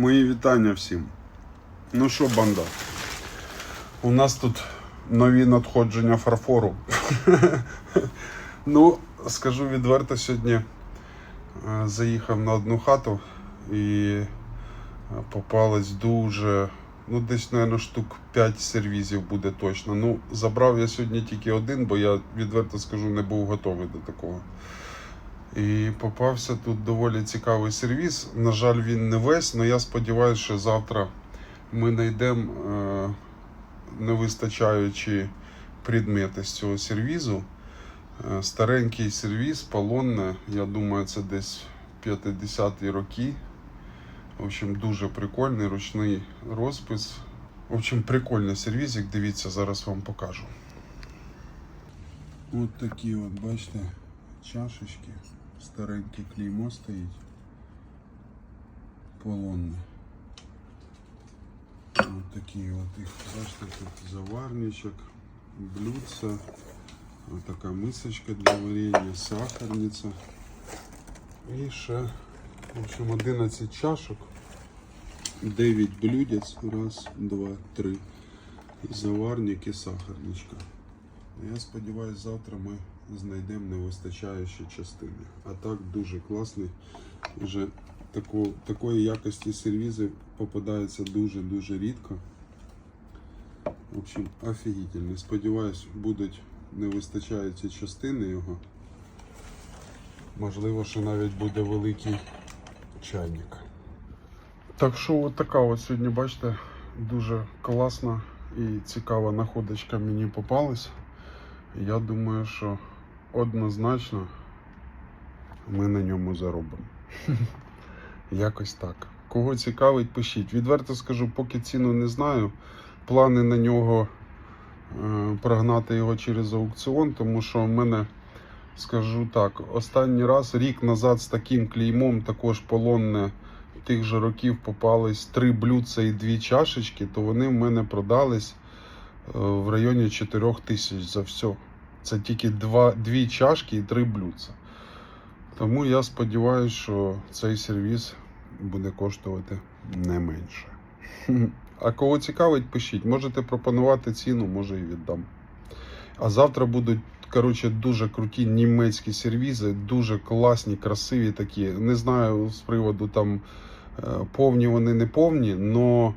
Мої вітання всім. Ну що, банда? У нас тут нові надходження фарфору. ну, скажу відверто, сьогодні е, заїхав на одну хату і е, попалось дуже. Ну, десь, мабуть, штук 5 сервізів буде точно. Ну, забрав я сьогодні тільки один, бо я відверто скажу, не був готовий до такого. І попався тут доволі цікавий сервіс. На жаль, він не весь, але я сподіваюся, що завтра ми знайдемо е, невистачаючі предмети з цього сервізу. Е, старенький сервіз, полонне, я думаю, це десь 50-ті роки. В общем, дуже прикольний ручний розпис. В общем, прикольний сервізик, дивіться, зараз вам покажу. От такі от, бачите, чашечки. Стареньке клеймо стоїть. Полонне. От такі от їх, бачите, тут заварничок, блюдце. Ось така мисочка для варення, сахарниця. І ще, в общем, 11 чашок. 9 блюдець. Раз, два, три. Заварник і сахарничка. Я сподіваюся, завтра ми знайдемо невистачаючі частини. А так дуже класний. Вже тако, такої якості сервізи попадаються дуже-дуже рідко. В общем, офігітельний. Сподіваюсь, будуть невистачаючі частини його. Можливо, що навіть буде великий чайник. Так що от така от сьогодні, бачите, дуже класна і цікава находочка мені попалась. Я думаю, що однозначно ми на ньому заробимо. Якось так. Кого цікавить, пишіть. Відверто скажу, поки ціну не знаю. Плани на нього е, прогнати його через аукціон, тому що в мене, скажу так, останній раз, рік назад з таким клеймом, також полонне тих же років попались три блюдця і дві чашечки, то вони в мене продались в районі 4 тисяч за все. Це тільки два, дві чашки і три блюдця. Тому я сподіваюся, що цей сервіс буде коштувати не менше. А кого цікавить, пишіть. Можете пропонувати ціну, може і віддам. А завтра будуть, коротше, дуже круті німецькі сервізи, дуже класні, красиві такі. Не знаю з приводу там е, повні вони не повні, але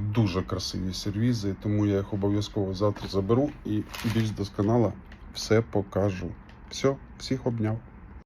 дуже красиві сервізи, тому я їх обов'язково завтра заберу і більш досконало все покажу. Все, всіх обняв.